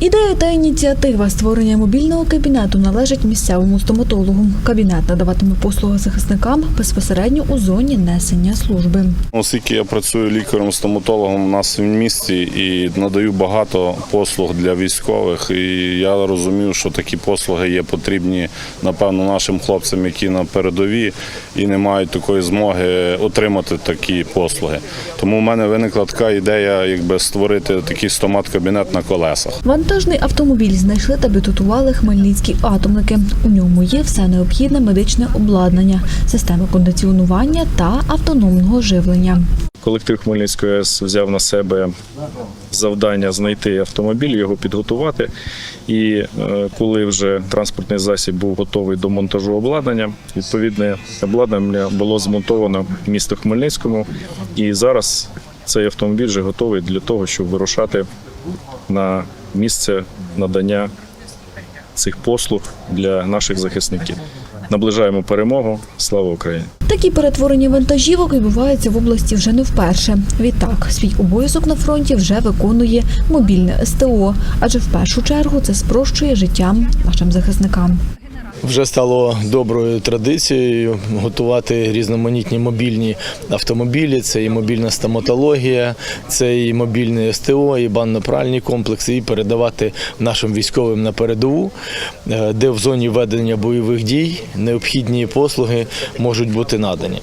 Ідея та ініціатива створення мобільного кабінету належить місцевому стоматологу. Кабінет надаватиме послуги захисникам безпосередньо у зоні несення служби. Оскільки я працюю лікарем-стоматологом у нас в місті і надаю багато послуг для військових, і я розумів, що такі послуги є потрібні, напевно, нашим хлопцям, які на передовій і не мають такої змоги отримати такі послуги. Тому в мене виникла така ідея, якби створити такий стомат-кабінет на колесах. Вантажний автомобіль знайшли та підготували хмельницькі атомники. У ньому є все необхідне медичне обладнання, системи кондиціонування та автономного живлення. Колектив Хмельницької АЕС взяв на себе завдання знайти автомобіль, його підготувати. І е, коли вже транспортний засіб був готовий до монтажу обладнання, відповідне обладнання було змонтовано в місто Хмельницькому. І зараз цей автомобіль вже готовий для того, щоб вирушати на місце надання цих послуг для наших захисників. Наближаємо перемогу. Слава Україні! Такі перетворення вантажівок відбуваються в області вже не вперше. Відтак, свій обов'язок на фронті вже виконує мобільне СТО, адже в першу чергу це спрощує життя нашим захисникам. Вже стало доброю традицією готувати різноманітні мобільні автомобілі. Це і мобільна стоматологія, це і мобільне СТО, і банно-пральні комплекси, і передавати нашим військовим на передову, е, де в зоні ведення бойових дій необхідні послуги можуть бути надані.